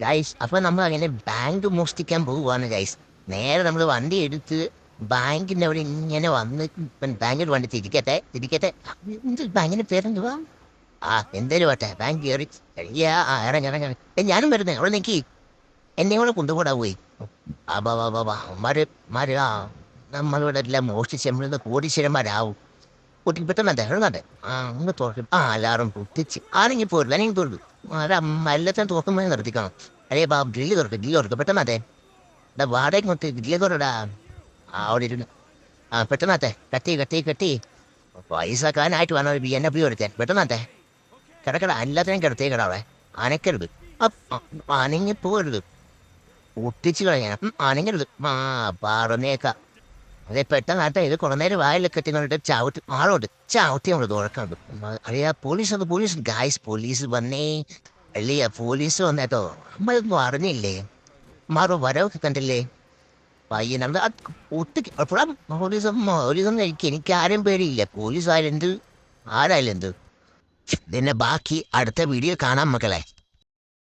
Guys അപ്പൊ നമ്മൾ അങ്ങനെ ബാങ്ക് മോഷ്ടിക്കാൻ പോവുകയാണ് ഗൈസ് നേരെ നമ്മൾ വണ്ടി എടുത്ത് ബാങ്കിന്റെ അവിടെ ഇങ്ങനെ വന്ന് ബാങ്കിൽ വണ്ടി തിരിക്കട്ടെ തിരിക്കട്ടെ. എന്ത് ബാങ്കിന്റെ പേരെന്തുവാ? ആ എന്തേലും ആട്ടെ ബാങ്ക് കയറി ആ ഇറങ്ങി ഇറങ്ങി ഞാനും വരുന്നേ. അവിടെ നിൽക്കി എന്നെ കൂടെ കൊണ്ടുപോടാ പോയി. അബാ ബാ ബാ മാര് മാര് ആ നമ്മളിവിടെ എല്ലാം മോഷ്ടിച്ച് നമ്മളിന്ന് കോടീശ്വരന്മാരാവും. കുട്ടി പെട്ടെന്നെ ഇറങ്ങാതെ ആ ഒന്ന് തുറക്കും. ആ അലാറും പൊട്ടിച്ച്. ആരെങ്കിൽ പോരില്ല അല്ലെങ്കിൽ ആരാ എല്ലാത്തിനും തുറക്കുമ്പോൾ നിർത്തിക്കണം. അല്ലേ ബാ ഗ്രില്ല് തുറക്കും ഗ്രില്ല് തുറക്കും. പെട്ടെന്നാത്തെ എടാ വാടക കൊണ്ട് ഗ്രില്ല് തുറടാ അവിടെ ഇരുന്ന്. ആ പെട്ടെന്നാത്തെ കട്ടി കട്ടി കട്ടി പൈസ കാനായിട്ട് വേണം ബി എൻ എഫ് എടുക്കാൻ. പെട്ടെന്നാത്തെ കിടക്കട എല്ലാത്തിനും കിടത്തേക്കട അവിടെ. അനക്കരുത്. അനങ്ങി പോരുത് ഒട്ടിച്ച് കളയാൻ അനങ്ങരുത്. ആ പറഞ്ഞേക്കാം അതെ പെട്ടെന്നാട്ടെ ഇത് കുറെ വായിലൊക്കെ ചാവട്ടി ചവിട്ടി ആളോട്ട് ചവിട്ടി നമ്മൾ തുറക്കാണ്ട് അറിയാ പോലീസ് അത് പോലീസ് ഗായ്സ് പോലീസ് വന്നേ. അല്ലേ പോലീസ് വന്നേട്ടോ നമ്മളൊന്നും അറിഞ്ഞില്ലേ? മാറോ വരവൊക്കെ കണ്ടില്ലേ? പയ്യനത് ഒത്തിരി അപ്പോഴാ പോലീസ് പോലീസൊന്നും എനിക്ക് എനിക്ക് ആരും പേടിയില്ല. പോലീസ് ആയാലെന്ത് ആരായാലെന്ത് ഇതിന്റെ ബാക്കി അടുത്ത വീഡിയോ കാണാം മക്കളെ.